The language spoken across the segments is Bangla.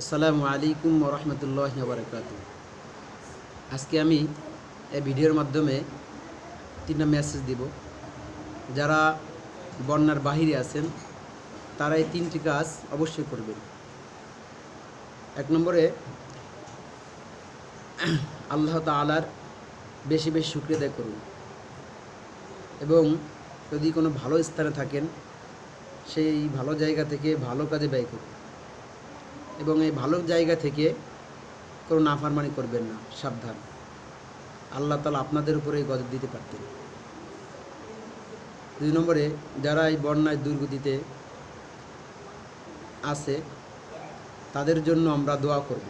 আসসালামু আলাইকুম রহমতুল্লাহ বারকাত আজকে আমি এই ভিডিওর মাধ্যমে তিনটা মেসেজ দিব। যারা বন্যার বাহিরে আছেন, তারা এই তিনটি কাজ অবশ্যই করবেন। এক নম্বরে, আল্লাহ তালার বেশি বেশি আদায় করুন। এবং যদি কোনো ভালো স্থানে থাকেন, সেই ভালো জায়গা থেকে ভালো কাজে ব্যয় করুন। এবং এই ভালো জায়গা থেকে কোনো নাফারমানি করবেন না, সাবধান। আল্লাহ তালা আপনাদের উপরে এই গজব দিতে পারতেন। দুই নম্বরে, যারা এই বন্যায় দুর্গতিতে আছে, তাদের জন্য আমরা দোয়া করব।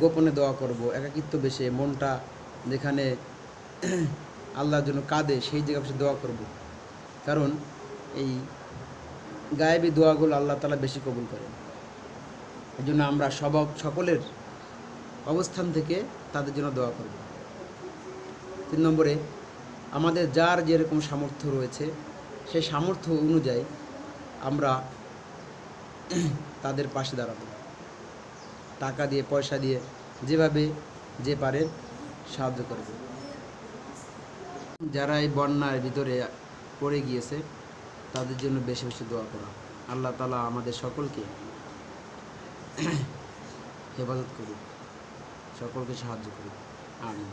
গোপনে দোয়া করব, একাকিত্ব বেশে, মনটা যেখানে আল্লাহর জন্য কাঁদে, সেই জায়গায় বসে দোয়া করব। কারণ এই গায়েবী দোয়াগুলো আল্লাহ তালা বেশি কবুল করেন। এই জন্য আমরা সব সকলের অবস্থান থেকে তাদের জন্য দোয়া করব। তিন নম্বরে, আমাদের যার যেরকম সামর্থ্য রয়েছে, সেই সামর্থ্য অনুযায়ী আমরা তাদের পাশে দাঁড়াবো। টাকা দিয়ে, পয়সা দিয়ে, যেভাবে যে পারে সাহায্য করবে। যারা এই বন্যার ভিতরে পড়ে গিয়েছে, তাদের জন্য বেশি বেশি দোয়া করা। আল্লাহ তালা আমাদের সকলকে হেফাজত করুক। সকলকে সাহায্য করুক। আমিন।